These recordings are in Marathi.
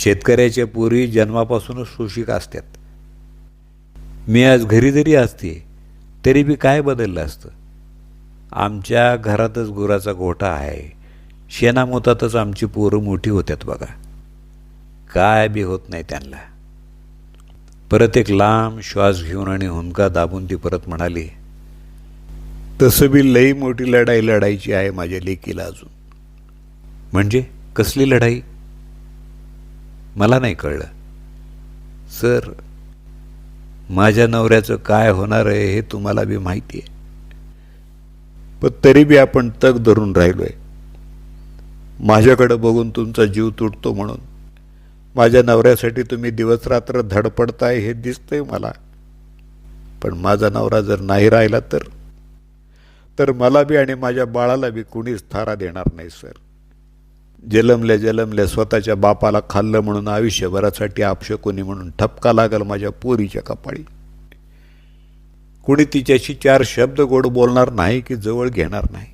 शेतकऱ्याच्या पोरी जन्मापासूनच सुशिक असतात. मी आज घरी जरी असते तरी बी काय बदललं असतं? आमच्या घरातच गुराचा गोठा आहे. शेणामोतातच आमची पोरं मोठी होत्यात बघा. काय बी होत नाही त्यांना. परत एक लांब श्वास घेऊन आणि हुंदका दाबून ती परत म्हणाली तसं बी लई मोठी लढाई लढायची आहे माझ्या लेकीला अजून. म्हणजे? कसली लढाई? मला नाही कळलं. सर माझ्या नवऱ्याचं काय होणार आहे हे तुम्हाला बी माहिती आहे. पण तरी बी आपण तग धरून राहिलो आहे माझ्याकडं बघून तुमचा जीव तुटतो म्हणून. माझ्या नवऱ्यासाठी तुम्ही दिवसरात्र धडपडताय हे दिसतंय मला. पण माझा नवरा जर नाही राहिला तर? तर मला बी आणि माझ्या बाळाला बी कुणीच थारा देणार नाही सर. जलमल्या जलमल्या स्वतःच्या बापाला खाल्लं म्हणून आयुष्यभरासाठी आपशकुनी म्हणून ठपका लागल माझ्या पोरीच्या कपाळी. कुणी तिच्याशी चार शब्द गोड बोलणार नाही की जवळ घेणार नाही.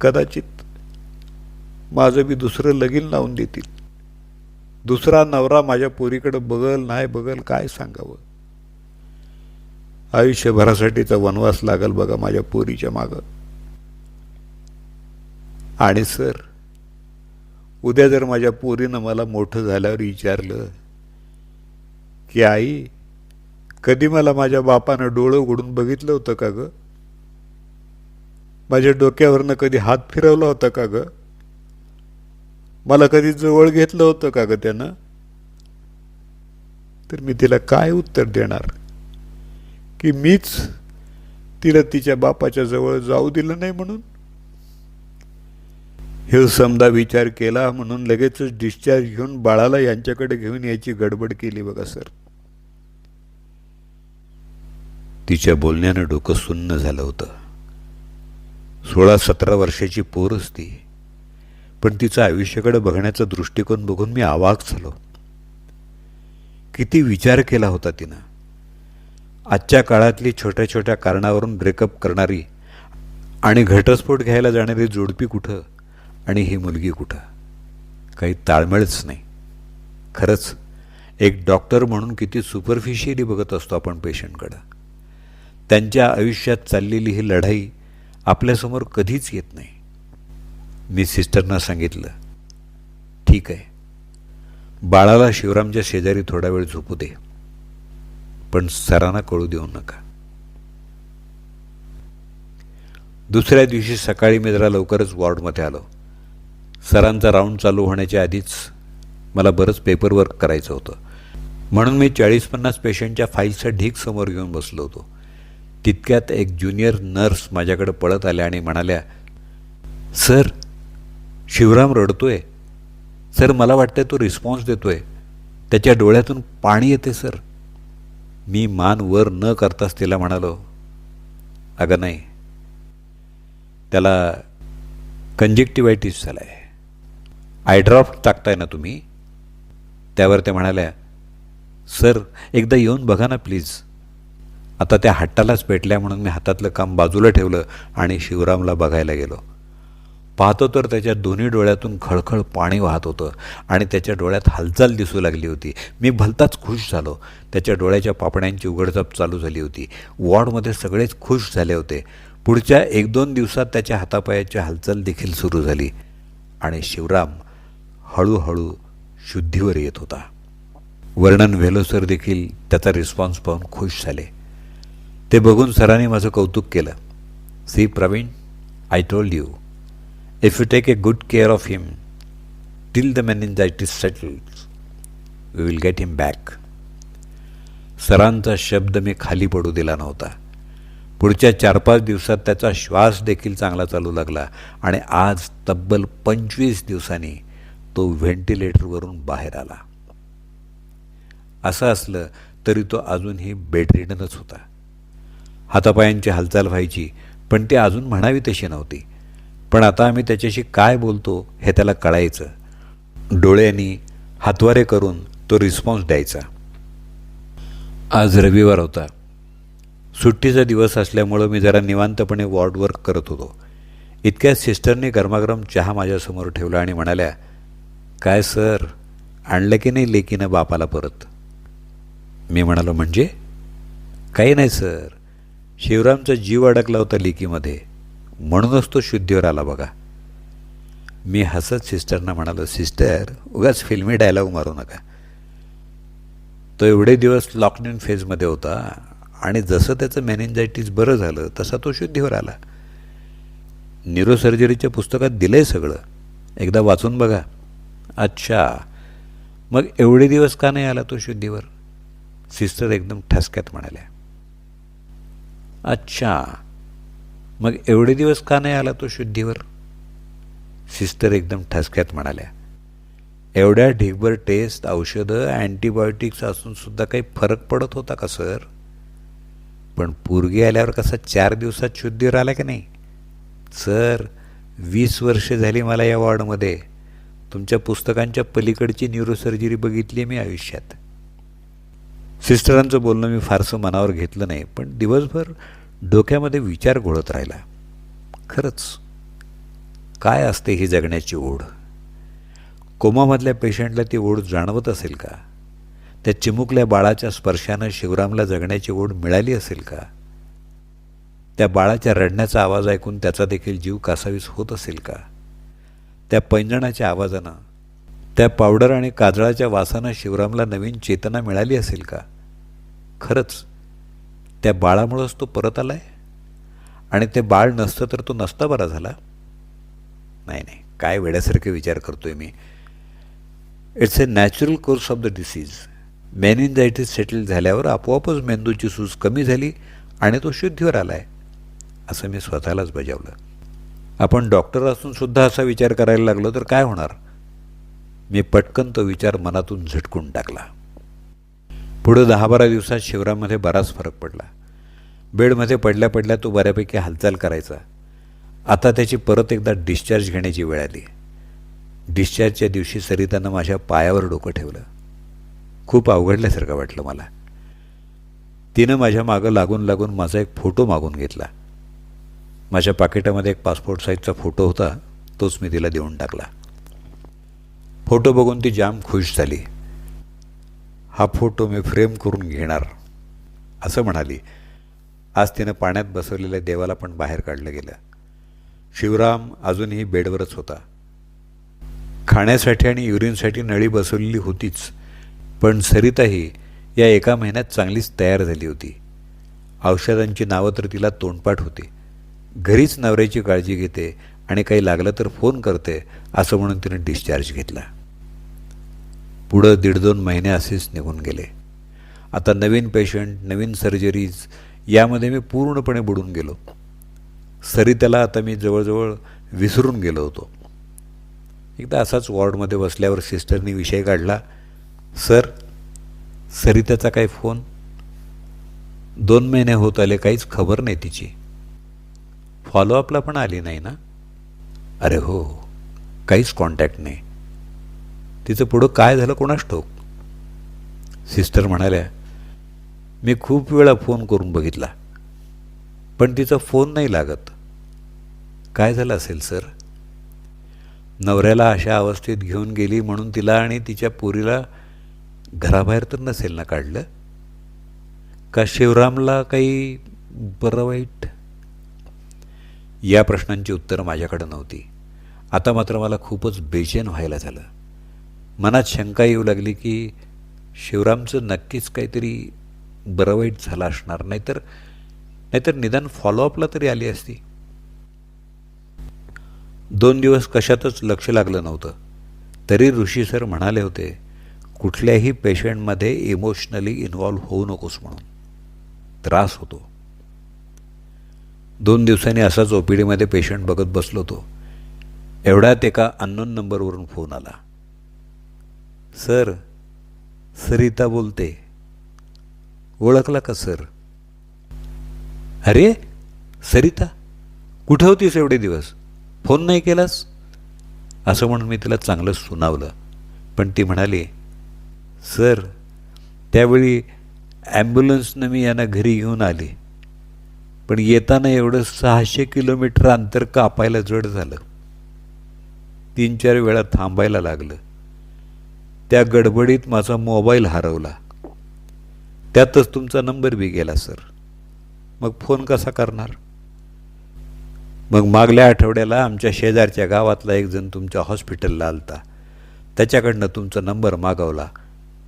कदाचित माझं बी दुसरं लगीन लावून देतील. दुसरा नवरा माझ्या पोरीकडे बघल नाही बघल काय सांगावं? आयुष्यभरासाठीचा वनवास लागल बघा माझ्या पोरीच्या मागं. आणि सर उद्या जर माझ्या पोरीनं मला मोठं झाल्यावर विचारलं की आई कधी मला माझ्या बापानं डोळं उघडून बघितलं होतं का ग? माझ्या डोक्यावरनं कधी हात फिरवला होता का ग? मला कधी जवळ घेतलं होतं का ग त्यानं? तर मी तिला काय उत्तर देणार? की मीच तिला तिच्या बापाच्या जवळ जाऊ दिलं नाही म्हणून? हे समजा विचार केला म्हणून लगेचच डिस्चार्ज घेऊन बाळाला यांच्याकडे घेऊन यायची गडबड केली बघा सर तिच्या बोलण्यानं डोकं सुन्न झालं होतं. सोळा सतरा वर्षाची पोरच ती पण तिचं आयुष्याकडे बघण्याचा दृष्टिकोन बघून मी आवाक झालो. किती विचार केला होता तिनं. आजच्या काळातली छोट्या छोट्या कारणावरून ब्रेकअप करणारी आणि घटस्फोट घ्यायला जाणारी जोडपी कुठं? आणि ही मुलगी कुठं? काही ताळमेळच नाही. खरंच एक डॉक्टर म्हणून किती सुपरफिशियली बघत असतो आपण पेशंटकडं. त्यांच्या आयुष्यात चाललेली ही लढाई आपल्यासमोर कधीच येत नाही. मी सिस्टरना सांगितलं ठीक आहे. बाळाला शिवरामच्या शेजारी थोडा वेळ झोपू दे. पण सरांना कळू देऊ नका. दुसऱ्या दिवशी सकाळी मी जरा लवकरच वॉर्डमध्ये आलो. सरांचा राऊंड चालू होण्याच्या आधीच मला बरंच पेपरवर्क करायचं होतं. म्हणून मी चाळीस पन्नास पेशंटच्या फाईलचा ढीक समोर घेऊन बसलो होतो. तितक्यात एक ज्युनियर नर्स माझ्याकडे पळत आल्या आणि म्हणाल्या सर शिवराम रडतोय. सर मला वाटतं तो रिस्पॉन्स देतोय. त्याच्या डोळ्यातून पाणी येते सर. मी मान वर न करताच तिला म्हणालो अगं नाही. त्याला कंजेक्टिवायटिस झाला आहे आयड्रॉप टाकताय ना तुम्ही? त्यावर त्या म्हणाल्या सर एकदा येऊन बघा ना प्लीज. आता त्या हट्टालाच पेटल्या म्हणून मी हातातलं काम बाजूला ठेवलं आणि शिवरामला बघायला गेलो. पाहतो तर त्याच्या दोन्ही डोळ्यातून खळखळ पाणी वाहत होतं आणि त्याच्या डोळ्यात हालचाल दिसू लागली होती. मी भलताच खुश झालो. त्याच्या डोळ्याच्या पापण्यांची उघडझाप चालू झाली होती. वॉर्डमध्ये सगळेच खुश झाले होते. पुढच्या एक दोन दिवसात त्याच्या हातापायाची हालचाल देखील सुरू झाली आणि शिवराम हळूहळू शुद्धीवर येत होता. वर्णन व्हेलोसर देखील त्याचा रिस्पॉन्स पाहून खुश झाले. ते बघून सरांनी माझं कौतुक केलं. See Praveen I told you if you take a good care of him till the meningitis settles we will get him back सरांचा शब्द मी खाली पडू दिला नव्हता. पुढच्या चार पाच दिवसात त्याचा श्वास देखील चांगला चालू लागला आणि आज तब्बल पंचवीस दिवसांनी तो व्हेंटिलेटरवरून बाहेर आला. असं असलं तरी तो अजूनही बेडरिडनच होता. हातापायांची हालचाल व्हायची पण ती अजून म्हणावी तशी नव्हती. पण आता आम्ही त्याच्याशी काय बोलतो हे त्याला कळायचं. डोळ्यांनी हातवारे करून तो रिस्पॉन्स द्यायचा. आज रविवार होता. सुट्टीचा दिवस असल्यामुळं मी जरा निवांतपणे वॉर्ड वर्क करत होतो. इतक्याच सिस्टरने गरमागरम चहा माझ्यासमोर ठेवला आणि म्हणाल्या काय सर? आणलं की नाही लेकीनं बापाला परत? मी म्हणालो म्हणजे? काही नाही सर. शिवरामचा जीव अडकला होता लेकीमध्ये. म्हणूनच तो शुद्धीवर आला बघा. मी हसत सिस्टरना म्हणालो सिस्टर उगाच फिल्मी डायलॉग मारू नका. तो एवढे दिवस लॉकडाऊन फेजमध्ये होता आणि जसं त्याचं मॅनेंजायटीस बरं झालं तसा तो शुद्धीवर आला. न्यूरोसर्जरीच्या पुस्तकात दिलं आहे सगळं. एकदा वाचून बघा. अच्छा. मग एवढे दिवस का नाही आला तो शुद्धीवर? सिस्टर एकदम ठसक्यात म्हणाल्या. अच्छा. मग एवढे दिवस का नाही आला तो शुद्धीवर? सिस्टर एकदम ठसक्यात म्हणाल्या. एवढ्या ढिगभर टेस्ट औषधं अँटीबायोटिक्स असून सुद्धा काही फरक पडत होता का सर? पण पूर्गी आल्यावर कसा चार दिवसात शुद्धीवर आला की नाही? सर वीस वर्ष झाली मला या वॉर्डमध्ये. तुमच्या पुस्तकांच्या पलीकडची न्यूरोसर्जरी बघितली मी आयुष्यात. सिस्टरांचं बोलणं मी फारसं मनावर घेतलं नाही पण दिवसभर डोक्यामध्ये विचार घोळत राहिला. खरंच काय असते ही जगण्याची ओढ? कोमामधल्या पेशंटला ती ओढ जाणवत असेल का? त्या चिमुकल्या बाळाच्या स्पर्शानं शिवरामला जगण्याची ओढ मिळाली असेल का? त्या बाळाच्या रडण्याचा आवाज ऐकून त्याचा देखील जीव कासावीस होत असेल का? त्या पैंजणाच्या आवाजानं. त्या पावडर आणि काजळाच्या वासानं शिवरामला नवीन चेतना मिळाली असेल का? खरंच त्या बाळामुळंच तो परत आलाय? आणि ते बाळ नसतं तर तो नसता बरा झाला? नाही नाही. काय वेड्यासारखे विचार करतोय मी. It's a natural course of the disease meningitis settle झाल्यावर आपोआपच मेंदूची सूज कमी झाली आणि तो शुद्धीवर आलाय. असं मी स्वतःलाच बजावलं. आपण डॉक्टर असून सुद्धा असा विचार करायला लागलो तर काय होणार? मी पटकन तो विचार मनातून झटकून टाकला. पुढं दहा बारा दिवसात शिवरामध्ये बराच फरक पडला. बेडमध्ये पडल्या पडल्या तो बऱ्यापैकी हालचाल करायचा. आता त्याची परत एकदा डिस्चार्ज घेण्याची वेळ आली. डिस्चार्जच्या दिवशी सरितानं माझ्या पायावर डोकं ठेवलं. खूप अवघडल्यासारखं वाटलं मला. तिनं माझ्या मागं लागून लागून माझा एक फोटो मागून घेतला. माझ्या पाकिटामध्ये एक पासपोर्ट साईजचा फोटो होता तोच मी तिला देऊन टाकला. फोटो बघून ती जाम खुश झाली. हा फोटो मी फ्रेम करून घेणार असं म्हणाली. आज तिनं पाण्यात बसवलेल्या देवाला पण बाहेर काढलं गेलं. शिवराम अजूनही बेडवरच होता. खाण्यासाठी आणि युरिनसाठी नळी बसवलेली होतीच पण सरिताही या एका महिन्यात चांगलीच तयार झाली होती. औषधांची नावं तर तिला तोंडपाठ होती. घरीच नवऱ्याची काळजी घेते आणि काही लागलं तर फोन करते असं म्हणून तिने डिस्चार्ज घेतला. पुढं दीड दोन महिने असेच निघून गेले. आता नवीन पेशंट नवीन सर्जरीज यामध्ये मी पूर्णपणे बुडून गेलो. सरिताला आता मी जवळजवळ विसरून गेलो होतो. एकदा असाच वॉर्डमध्ये बसल्यावर सिस्टरनी विषय काढला सर सरिताचा काय फोन? दोन महिने होत आले काहीच खबर नाही तिची. फॉलोअपला पण आली नाही ना? अरे हो काहीच कॉन्टॅक्ट नाही. तिचं पुढं काय झालं कोणाच ठोक सिस्टर म्हणाल्या मी खूप वेळा फोन करून बघितला पण तिचा फोन नाही लागत. काय झालं असेल सर नवऱ्याला अशा अवस्थेत घेऊन गेली म्हणून तिला आणि तिच्या पोरीला घराबाहेर तर नसेल ना काढलं? का शिवरामला काही बरं वाईट या प्रश्नांची उत्तरं माझ्याकडं नव्हती. आता मात्र मला खूपच बेचैन व्हायला झालं. मनात शंका येऊ लागली की शिवरामचं नक्कीच काहीतरी बरं वाईट झालं असणार नाहीतर नाहीतर निदान फॉलोअपला तरी आली असती. दोन दिवस कशातच लक्ष लागलं नव्हतं. तरी ऋषी सर म्हणाले होते कुठल्याही पेशंटमध्ये इमोशनली इन्व्हॉल्व्ह होऊ नकोस म्हणून. त्रास होतो. दोन दिवसांनी असाच ओ पी डीमध्ये पेशंट बघत बसलो तो. एवढ्यात एका अननोन नंबरवरून फोन आला. सर सरिता बोलते. ओळखला का सर? अरे सरिता कुठे होतीस एवढे दिवस? फोन नाही केलास? असं म्हणून मी तिला चांगलं सुनावलं. पण ती म्हणाली सर त्यावेळी ॲम्ब्युलन्सनं मी यांना घरी घेऊन आले. पण येताना एवढं सहाशे किलोमीटर अंतर कापायला जड झालं. तीन चार वेळा थांबायला लागलं. त्या गडबडीत माझा मोबाईल हरवला. त्यातच तुमचा नंबर बी गेला सर. मग फोन कसा करणार? मग मागल्या आठवड्याला आमच्या शेजारच्या गावातला एक जण तुमच्या हॉस्पिटलला आलता. त्याच्याकडनं तुमचा नंबर मागवला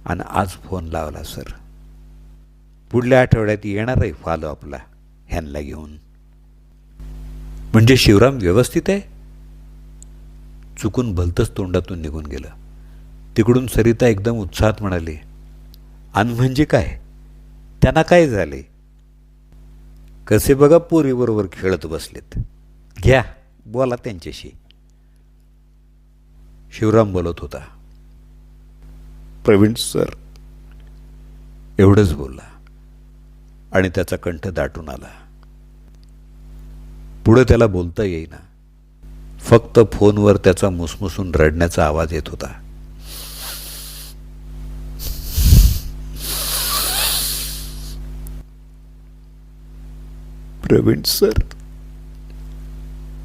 आणि आज फोन लावला सर. पुढल्या आठवड्यात येणार आहे फॉलो आपला ह्यांना घेऊन. म्हणजे शिवराम व्यवस्थित आहे? चुकून भलतंच तोंडातून निघून गेलं. तिकडून सरिता एकदम उत्साहात म्हणाली आणि म्हणजे काय? त्यांना काय झाले? कसे बघा पोरीबरोबर खेळत बसलेत. घ्या बोला त्यांच्याशी. शिवराम बोलत होता. प्रवीण सर. एवढंच बोलला. आणि त्याचा कंठ दाटून आला. पुढं त्याला बोलता येईना. फक्त फोनवर त्याचा मुसमुसून रडण्याचा आवाज येत होता. प्रवीण सर.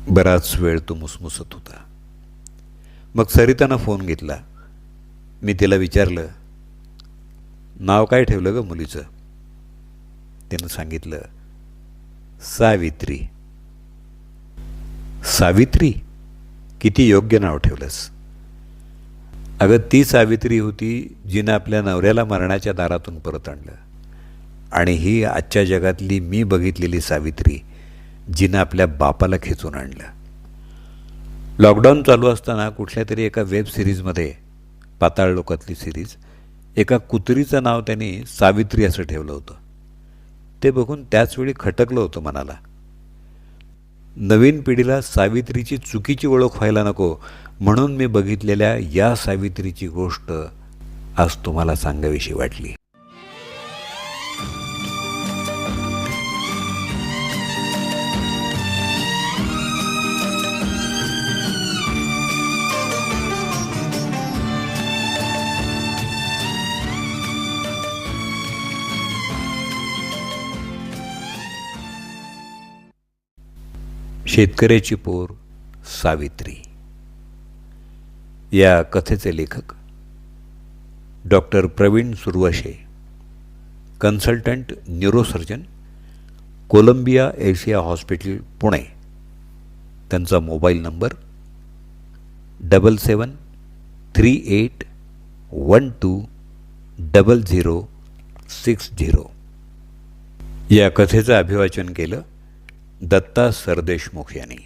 बराच वेळ तो मुसमुसत होता. मग सरितानं फोन घेतला. मी तिला विचारलं नाव काय ठेवलं ग मुलीचं? त्यानं सांगितलं सावित्री. सावित्री किती योग्य नाव ठेवलंस. अगं ती सावित्री होती जिनं आपल्या नवऱ्याला मरणाच्या दारातून परत आणलं. आणि ही आजच्या जगातली मी बघितलेली सावित्री जिनं आपल्या बापाला खेचून आणलं. लॉकडाऊन चालू असताना कुठल्या तरी एका वेब सिरीजमध्ये पाताळ लोकातली सिरीज एका कुत्रीचं नाव त्यांनी सावित्री असं ठेवलं होतं. ते बघून त्याचवेळी खटकलं होतं मनाला. नवीन पिढीला सावित्रीची चुकीची ओळख व्हायला नको म्हणून मी बघितलेल्या या सावित्रीची गोष्ट आज तुम्हाला सांगावीशी वाटली. शेतकऱ्याची पोर सावित्री. या कथेचे लेखक doctor Praveen Suravashe consultant neurosurgeon Columbia Asia hospital Pune. त्यांचा mobile number double seven three eight one two double zero six zero या कथेचं अभिवाचन केलं दत्ता सरदेशमुख यांनी